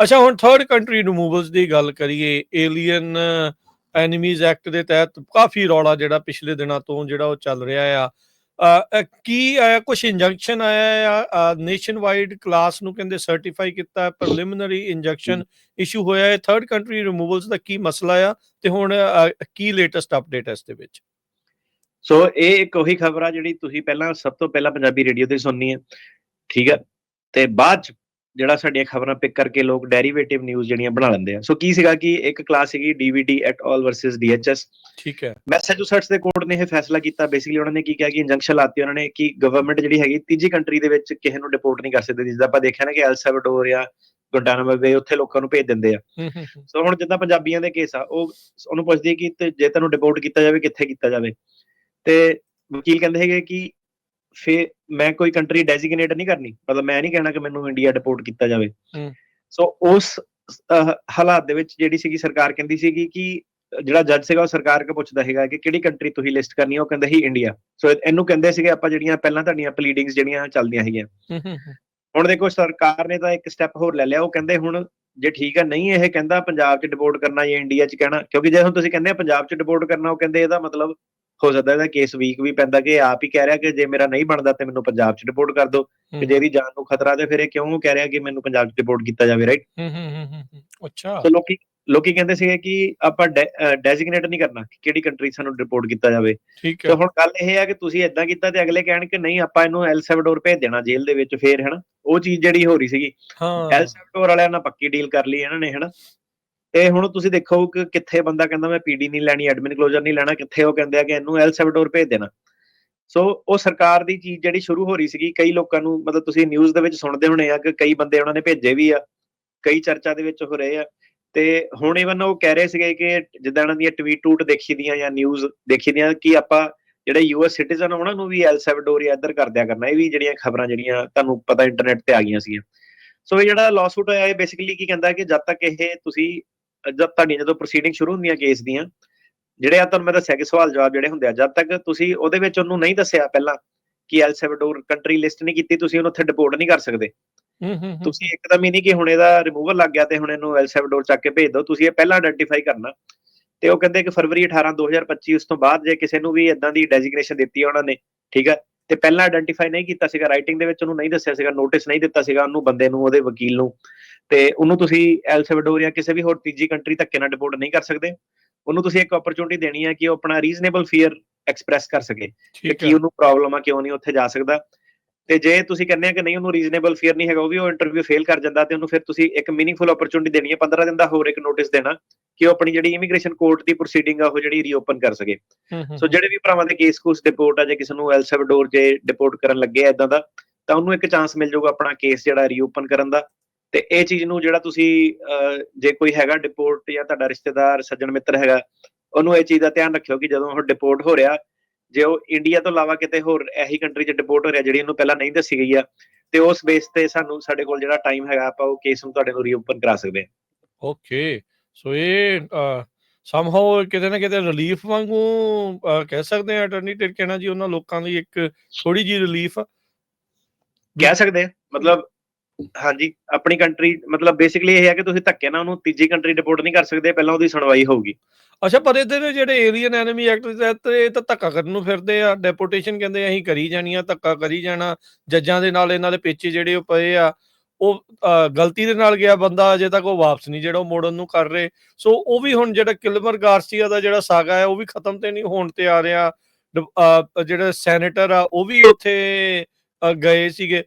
ਅੱਛਾ, ਹੁਣ third country ਰਿਮੂਵਲਸ ਦੀ ਗੱਲ ਕਰੀਏ ਏਲੀਅਨ ਐਨੀਮੀਜ਼ ਐਕਟ ਦੇ ਤਹਿਤ ਕਾਫੀ ਰੌਲਾ ਜਿਹੜਾ ਪਿਛਲੇ ਦਿਨਾਂ ਤੋਂ ਜਿਹੜਾ ਉਹ ਚੱਲ ਰਿਹਾ ਆ। ਕੀ ਆਇਆ ਕੁਝ ਇੰਜੰਕਸ਼ਨ ਆਇਆ ਆ? ਨੇਸ਼ਨ ਵਾਈਡ ਕਲਾਸ ਨੂੰ ਕਹਿੰਦੇ ਸਰਟੀਫਾਈ ਕੀਤਾ ਪ੍ਰੀਲਿਮਿਨਰੀ ਇੰਜੈਕਸ਼ਨ ਇਸ਼ੂ ਹੋਇਆ ਹੈ। ਥਰਡ ਕੰਟਰੀ ਰਿਮੂਵਲਸ ਦਾ ਕੀ ਮਸਲਾ ਆ ਤੇ ਹੁਣ ਕੀ ਲੇਟੈਸਟ ਅਪਡੇਟ ਹੈ ਇਸ ਦੇ ਵਿੱਚ? ਸੋ ਇਹ ਇੱਕ ਉਹੀ ਖਬਰ ਆ ਜਿਹੜੀ ਤੁਸੀਂ ਪਹਿਲਾਂ ਸਭ ਤੋਂ ਪਹਿਲਾਂ ਪੰਜਾਬੀ ਰੇਡੀਓ ਤੇ ਸੁਣਨੀ ਹੈ। ਠੀਕ ਹੈ? ਤੇ ਬਾਅਦ ਚ ਜਿਹੜਾ ਸਾਡੀਆਂ ਖਬਰਾਂ ਪਿਕ ਕਰਕੇ ਲੋਕ ਡੈਰੀਵੇਟਿਵ ਨਿਊਜ਼ ਜਿਹੜੀਆਂ ਬਣਾ ਲੈਂਦੇ ਆ। ਸੋ ਕੀ ਸੀਗਾ ਕਿ ਇੱਕ ਕਲਾਸ ਸੀਗੀ DVD at all versus DHS ਠੀਕ ਹੈ। ਮੈਸੇਚੂਸੈਟਸ ਦੇ ਕੋਰਟ ਨੇ ਇਹ ਫੈਸਲਾ ਕੀਤਾ। ਬੇਸਿਕਲੀ ਉਹਨਾਂ ਨੇ ਕੀ ਕਿਹਾ ਕਿ ਇੰਜੰਕਸ਼ਨ ਲਾਤੀ ਉਹਨਾਂ ਨੇ ਕਿ ਗਵਰਨਮੈਂਟ ਜਿਹੜੀ ਹੈਗੀ ਤੀਜੀ ਕੰਟਰੀ ਦੇ ਵਿੱਚ ਕਿਸੇ ਨੂੰ ਡਿਪੋਰਟ ਨਹੀਂ ਕਰ ਸਕਦੀ। ਜਿੱਦਾਂ ਆਪਾਂ ਦੇਖਿਆ ਨਾ ਕਿ ਐਲ ਸੈਲਵਾਡੋਰ ਜਾਂ ਗੁਆਂਟਾਨਾਮੋ ਬੇ ਉੱਥੇ ਲੋਕਾਂ ਨੂੰ ਭੇਜ ਦਿੰਦੇ ਆ। ਸੋ ਹੁਣ ਜਿੱਦਾਂ ਪੰਜਾਬੀਆਂ ਦੇ ਕੇਸ ਆ ਉਹ ਉਹਨੂੰ ਪੁੱਛਦੀ ਕਿ ਜੇ ਤੈਨੂੰ ਡਿਪੋਰਟ ਕੀਤਾ ਜਾਵੇ ਕਿੱਥੇ ਕੀਤਾ ਜਾਵੇ? ਤੇ ਵਕੀਲ ਕਹਿੰਦੇ ਹੈਗੇ ਕਿ ਫੇ ਮੈਂ ਕੋਈ ਕੰਟਰੀ ਡੈਜ਼ਿਗਨੇਟ ਨਹੀਂ ਕਰਨੀ। ਮਤਲਬ ਮੈਂ ਨਹੀਂ ਕਹਿਣਾ ਕਿ ਮੈਨੂੰ ਇੰਡੀਆ ਡਿਪੋਰਟ ਕੀਤਾ ਜਾਵੇ। ਹੂੰ। ਸੋ ਉਸ ਹਾਲਾਤ ਦੇ ਵਿੱਚ ਜਿਹੜੀ ਸੀਗੀ ਸਰਕਾਰ ਕਹਿੰਦੀ ਸੀਗੀ ਕਿ ਜਿਹੜਾ ਜੱਜ ਸੀਗਾ ਉਹ ਸਰਕਾਰ ਕੇ ਪੁੱਛਦਾ ਹੈਗਾ ਕਿ ਕਿਹੜੀ ਕੰਟਰੀ ਤੁਸੀਂ ਲਿਸਟ ਕਰਨੀ ਹੈ ਉਹ ਕਹਿੰਦਾ ਸੀ ਇੰਡੀਆ ਸੋ ਇਹਨੂੰ ਕਹਿੰਦੇ ਸੀਗੇ ਆਪਾਂ ਜਿਹੜੀਆਂ ਪਹਿਲਾਂ ਤੁਹਾਡੀਆਂ ਪਲੀਡਿੰਗਸ ਜਿਹੜੀਆਂ ਚੱਲਦੀਆਂ ਹੈਗੀਆਂ ਹੂੰ ਹੂੰ ਹੂੰ। ਹੁਣ ਦੇਖੋ ਸਰਕਾਰ ਨੇ ਤਾਂ ਇੱਕ ਸਟੈਪ ਹੋਰ ਲੈ ਲਿਆ। ਉਹ ਕਹਿੰਦੇ ਹੁਣ ਜੇ ਠੀਕ ਆ ਨਹੀਂ ਇਹ ਕਹਿੰਦਾ ਪੰਜਾਬ 'ਚ ਡਿਪੋਰਟ ਕਰਨਾ ਜਾਂ ਇੰਡੀਆ 'ਚ ਕਹਿਣਾ। ਕਿਉਂਕਿ ਜੇ ਹੁਣ ਤੁਸੀਂ ਕਹਿੰਦੇ ਆ ਪੰਜਾਬ 'ਚ ਡਿਪੋਰਟ ਕਰਨਾ ਉਹ ਕਹਿੰਦੇ ਇਹਦਾ ਮਤਲਬ ਹੋ ਸਕਦਾ ਇਹਦਾ ਕੇਸ ਵੀਕ ਵੀ ਪੈਂਦਾ ਕਿ ਆਪ ਹੀ ਕਹਿ ਰਿਹਾ ਕਿ ਜੇ ਮੇਰਾ ਨਹੀਂ ਬਣਦਾ ਤੇ ਮੈਨੂੰ ਪੰਜਾਬ 'ਚ ਡਿਪੋਰਟ ਕਰ ਦਿਓ। ਤੇ ਜੇ ਇਹਦੀ ਜਾਨ ਨੂੰ ਖਤਰਾ ਤੇ ਫਿਰ ਇਹ ਕਿਉਂ ਕਹਿ ਰਿਹਾ ਕਿ ਮੈਨੂੰ ਪੰਜਾਬ 'ਚ ਡਿਪੋਰਟ ਕੀਤਾ ਜਾਵੇ ਰਾਈਟ ਹੂੰ ਹੂੰ ਹੂੰ। ਅੱਛਾ। ਸੋ ਲੋਕੀ ਲੋਕੀ ਕਹਿੰਦੇ ਸੀਗੇ ਕਿ ਆਪਾਂ ਡੈਜ਼ਿਗਨੇਟ ਨਹੀਂ ਕਰਨਾ ਕਿ ਕਿਹੜੀ ਕੰਟਰੀ ਸਾਨੂੰ ਰਿਪੋਰਟ ਕੀਤਾ ਜਾਵੇ। ਠੀਕ ਤੇ ਹੁਣ ਗੱਲ ਇਹ ਹੈ ਕਿ ਤੁਸੀਂ ਇਦਾਂ ਕੀਤਾ ਤੇ ਅਗਲੇ ਕਹਿਣ ਕਿ ਨਹੀਂ ਆਪਾਂ ਇਹਨੂੰ ਐਲ ਸੈਲਵਾਡੋਰ ਭੇਜ ਦੇਣਾ ਜੇਲ੍ਹ ਦੇ ਵਿੱਚ ਫੇਰ ਹਨਾ? ਉਹ ਚੀਜ਼ ਜਿਹੜੀ ਹੋ ਰਹੀ ਸੀਗੀ। ਹਾਂ। ਐਲ ਸੈਲਵਾਡੋਰ ਵਾਲਿਆਂ ਨਾਲ ਪੱਕੀ ਡੀਲ ਕਰ ਲਈ ਇਹਨਾਂ ਨੇ ਹਨਾ? ਤੇ ਹੁਣ ਤੁਸੀਂ ਦੇਖੋ ਕਿ ਕਿੱਥੇ ਬੰਦਾ ਕਹਿੰਦਾ ਮੈਂ ਪੀਡੀ ਨਹੀਂ ਲੈਣੀ ਐਡਮਿਨ ਕਲੋਜ਼ਰ ਨਹੀਂ ਲੈਣਾ, ਕਿੱਥੇ ਉਹ ਕਹਿੰਦੇ ਆ ਕਿ ਇਹਨੂੰ ਐਲ ਸੈਲਵਾਡੋਰ ਭੇਜ ਦੇਣਾ। ਸੋ ਉਹ ਸਰਕਾਰ ਦੀ ਚੀਜ਼ ਜਿਹੜੀ ਸ਼ੁਰੂ ਹੋ ਰਹੀ ਸੀਗੀ, ਕਈ ਲੋਕਾਂ ਨੂੰ ਮਤਲਬ ਤੁਸੀਂ ਨਿਊਜ਼ ਦੇ ਵਿੱਚ ਸੁਣਦੇ ਹੋਣੇ ਆ ਕਿ ਕਈ ਬੰਦੇ ਉਹਨਾਂ ਨੇ ਭੇਜੇ ਵੀ ਆ, ਕਈ ਚਰਚਾ ਦੇ ਵਿੱਚ ਹੋ ਰਹੇ ਆ। ਤੇ ਹੁਣ ਇਵਨ ਉਹ ਕਹਿ ਰਹੇ ਸੀਗੇ ਕਿ ਜਿੱਦਾਂ ਉਹਨਾਂ ਦੀਆਂ ਟਵੀਟ ਟੂਟ ਦੇਖੀ ਦੀਆਂ ਜਾਂ ਨਿਊਜ਼ ਦੇਖੀ ਦੀਆਂ ਕਿ ਆਪਾਂ ਜਿਹੜੇ ਯੂਐਸ ਸਿਟੀਜ਼ਨ ਉਹਨਾਂ ਨੂੰ ਵੀ ਐਲ ਸੈਲਵਾਡੋਰ ਜਾਂ ਇੱਧਰ ਕਰ ਦਿਆ ਕਰਨਾ। ਇਹ ਵੀ ਜਿਹੜੀਆਂ ਖਬਰਾਂ ਜਿਹੜੀਆਂ ਤੁਹਾਨੂੰ ਪਤਾ ਇੰਟਰਨੈਟ ਤੇ ਆ ਗਈਆਂ ਸੀਗੀਆਂ। ਸੋ ਇਹ ਜਿਹੜਾ ਲਾਸੂਟ ਹੋਇਆ, ਇਹ ਬੇਸਿਕਲੀ ਕੀ ਕਹਿੰਦਾ ਕਿ ਜਦ ਤੱਕ ਇਹ ਤੁਸੀਂ ਜਦ ਤੁਹਾਡੀਆਂ ਜਦੋਂ ਪ੍ਰੋਸੀਡਿੰਗ ਸ਼ੁਰੂ ਹੁੰਦੀਆਂ ਕੇਸ ਦੀਆਂ ਜਿਹੜੇ ਆ ਤੁਹਾਨੂੰ ਮੈਂ ਦੱਸਿਆ ਕਿ ਸਵਾਲ ਜਵਾਬ ਜਿਹੜੇ ਹੁੰਦੇ ਆ ਜਦ ਤੱਕ ਤੁਸੀਂ ਉਹਦੇ ਵਿੱਚ ਉਹਨੂੰ ਨਹੀਂ ਦੱਸਿਆ ਪਹਿਲਾਂ ਕਿ ਐਲ ਸੈਲਵਾਡੋਰ ਕੰਟਰੀ ਲਿਸਟ ਨਹੀਂ ਕੀਤੀ ਤੁਸੀਂ ਉਹਨੂੰ ਉੱਥੇ ਡਿਪੋਰਟ ਨਹੀਂ ਕਰ ਸਕਦੇ ਹੂੰ ਹੂੰ ਹੂੰ। ਤੁਸੀਂ ਇੱਕਦਮ ਹੀ ਨਹੀਂ ਕਿ ਹੁਣ ਇਹਦਾ ਰਿਮੂਵਲ ਲੱਗ ਗਿਆ ਤੇ ਹੁਣ ਇਹਨੂੰ ਐਲ ਸੈਲਵਾਡੋਰ ਚੱਕ ਕੇ ਭੇਜ ਦਿਓ ਤੁਸੀਂ ਇਹ ਪਹਿਲਾਂ ਆਇਡੈਂਟੀਫਾਈ ਕਰਨਾ ਤੇ ਉਹ ਕਹਿੰਦੇ ਕਿ ਫਰਵਰੀ 18 2025 ਉਸ ਤੋਂ ਬਾਅਦ ਜੇ ਕਿਸੇ ਨੂੰ ਵੀ ਇਦਾਂ ਦੀ ਡੈਜ਼ਿਗਨੇਸ਼ਨ ਦਿੱਤੀ ਹੈ ਉਹਨਾਂ ਨੇ ਠੀਕ ਹੈ ਤੇ ਪਹਿਲਾਂ ਆਇਡੈਂਟੀਫਾਈ ਨਹੀਂ ਕੀਤਾ ਸੀਗਾ ਰਾਈਟਿੰਗ ਦੇ ਵਿੱਚ ਉਹਨੂੰ ਨਹੀਂ ਦੱਸਿਆ ਸੀਗਾ ਨੋਟਿਸ ਨਹੀਂ ਦਿੱਤਾ ਸੀਗਾ ਉਹਨੂੰ ਬੰਦੇ ਨੂੰ ਉਹਦੇ ਵਕੀਲ ਨੂੰ। ਤੇ ਉਹਨੂੰ ਤੁਸੀਂ ਐਲ ਸੈਲਵਾਡੋਰ ਜਾਂ ਕਿਸੇ ਵੀ ਹੋਰ ਤੀਜੀ ਕੰਟਰੀ ਧੱਕੇ ਨਾਲ ਡਿਪੋਰਟ ਨਹੀਂ ਕਰ ਸਕਦੇ। ਉਹਨੂੰ ਤੁਸੀਂ ਇੱਕ ਓਪਰਚੁਨਿਟੀ ਦੇਣੀ ਹੈ ਕਿ ਉਹ ਆਪਣਾ ਰੀਜ਼ਨੇਬਲ ਫੀਅਰ ਐਕਸਪ੍ਰੈਸ ਕਰ ਸਕੇ। ਕਿ ਉਹਨੂੰ ਪ੍ਰੋਬਲਮ ਆ ਕਿਉਂ ਨਹੀਂ ਉੱਥੇ ਜਾ ਸਕਦਾ। ਤੇ ਜੇ ਤੁਸੀਂ ਕਹਿੰਦੇ ਆ ਕਿ ਨਹੀਂ ਉਹਨੂੰ ਰੀਜ਼ਨੇਬਲ ਫੀਅਰ ਨਹੀਂ ਹੈਗਾ ਉਹ ਵੀ ਉਹ ਇੰਟਰਵਿਊ ਫੇਲ ਕਰ ਜਾਂਦਾ ਤੇ ਉਹਨੂੰ ਫਿਰ ਤੁਸੀਂ ਇੱਕ ਮੀਨਿੰਗਫੁਲ ਓਪਰਚੁਨਿਟੀ ਦੇਣੀ ਹੈ 15 ਦਿਨ ਦਾ ਹੋਰ ਇੱਕ ਨੋਟਿਸ ਦੇਣਾ ਕਿ ਉਹ ਆਪਣੀ ਜਿਹੜੀ ਇਮੀਗ੍ਰੇਸ਼ਨ ਕੋਰਟ ਦੀ ਪ੍ਰੋਸੀਡਿੰਗ ਆ ਉਹ ਜਿਹੜੀ ਰੀਓਪਨ ਕਰ ਸਕੇ। ਸੋ ਜਿਹੜੇ ਵੀ ਭਰਾਵਾਂ ਦੇ ਕੇਸ ਕੋਸ ਡਿਪੋਰਟ ਆ ਜੇ ਕਿਸੇ ਨੂੰ ਐਲ ਸੈਲਵਾਡੋਰ ਜੇ ਡਿਪੋਰਟ ਕਰਨ ਲੱਗੇ ਆ ਇਦਾਂ ਦਾ ਤਾਂ ਉਹਨੂੰ ਇੱਕ ਚਾਂਸ ਮਿਲ ਜਾਊਗਾ ਆਪਣਾ ਕੇਸ ਜਿਹੜਾ ਰੀਓਪਨ ਕਰਨ ਦਾ। ਤੇ ਇਹ ਚੀਜ਼ ਨੂੰ ਜਿਹੜਾ ਤੁਸੀਂ ਜੇ ਕੋਈ ਹੈਗਾ ਡਿਪੋਰਟ ਜਾਂ ਤੁਹਾਡਾ ਰਿਸ਼ਤੇਦਾਰ ਸੱਜਣ ਮਿੱਤਰ ਹੈਗਾ ਉਹਨੂੰ ਇਹ ਚੀਜ਼ ਦਾ ਧਿਆਨ ਰੱਖਿਓ ਕਿ ਜਦੋਂ ਉਹ ਡਿਪੋਰਟ ਹੋ ਰਿਹਾ ਜੇ ਉਹ ਇੰਡੀਆ ਤੋਂ ਇਲਾਵਾ ਕਿਤੇ ਹੋਰ ਇਹੀ ਕੰਟਰੀ 'ਚ ਡਿਪੋਰਟ ਹੋ ਰਿਹਾ ਜਿਹੜੀ ਉਹਨੂੰ ਪਹਿਲਾਂ ਨਹੀਂ ਦੱਸੀ ਗਈ ਆ ਤੇ ਉਸ ਬੇਸ ਤੇ ਸਾਨੂੰ ਸਾਡੇ ਕੋਲ ਜਿਹੜਾ ਟਾਈਮ ਹੈਗਾ ਆਪਾਂ ਉਹ ਕੇਸ ਨੂੰ ਤੁਹਾਡੇ ਨੂੰ ਰੀਓਪਨ ਕਰਾ ਸਕਦੇ ਹਾਂ। ਓਕੇ ਸੋ ਇਹ ਸਮਹਾਉ ਕਿਤੇ ਨਾ ਕਿਤੇ ਰਿਲੀਫ ਵਾਂਗੂ ਕਹਿ ਸਕਦੇ ਆ ਅਟਰਨੀ ਟਿਰਕੇਨਾ ਜੀ ਉਹਨਾਂ ਲੋਕਾਂ ਲਈ ਇੱਕ ਥੋੜੀ ਜੀ ਰਿਲੀਫ ਕਹਿ ਸਕਦੇ ਆ ਮਤਲਬ ਹਾਂਜੀ, ਆਪਣੀ ਕੰਟਰੀ ਮਤਲਬ ਬੇਸਿਕਲੀ ਇਹ ਹੈ ਕਿ ਤੁਸੀਂ ਧੱਕੇ ਨਾਲ ਉਹਨੂੰ ਤੀਜੀ ਕੰਟਰੀ ਡਿਪੋਰਟ ਨਹੀਂ ਕਰ ਸਕਦੇ, ਪਹਿਲਾਂ ਉਹਦੀ ਸੁਣਵਾਈ ਹੋਊਗੀ। ਅੱਛਾ, ਪਰ ਇਹਦੇ ਨੇ ਜਿਹੜੇ ਏਲੀਅਨ ਐਨਮੀ ਐਕਟ ਦੇ ਤਹਿਤ ਇਹ ਤਾਂ ਧੱਕਾ ਕਰਨ ਨੂੰ ਫਿਰਦੇ ਆ ਡੈਪੋਟੇਸ਼ਨ ਕਹਿੰਦੇ ਅਸੀਂ ਕਰੀ ਜਾਣੀ ਆ ਧੱਕਾ ਕਰੀ ਜਾਣਾ, ਜੱਜਾਂ ਦੇ ਨਾਲ ਇਹਨਾਂ ਦੇ ਪੇਚੇ ਜਿਹੜੇ ਉਹ ਪਏ ਆ, ਉਹ ਗਲਤੀ ਦੇ ਨਾਲ ਗਿਆ ਬੰਦਾ, ਅਜੇ ਤੱਕ ਉਹ ਵਾਪਸ ਨਹੀਂ, ਜਿਹੜਾ ਉਹ ਮੋੜਨ ਨੂੰ ਕਰ ਰਹੇ। ਸੋ ਉਹ ਵੀ ਹੁਣ ਜਿਹੜਾ ਕਿਲਮਰ ਗਾਰਸੀਆ ਦਾ ਜਿਹੜਾ ਸਾਗਾ ਹੈ, ਉਹ ਵੀ ਖਤਮ ਤੇ ਨਹੀਂ ਹੋਣ ਤੇ ਆ ਰਿਹਾ। ਡ- ਜਿਹੜਾ ਸੈਨੇਟਰ ਆ, ਉਹ ਵੀ ਉੱਥੇ ਗਏ ਸੀਗੇ।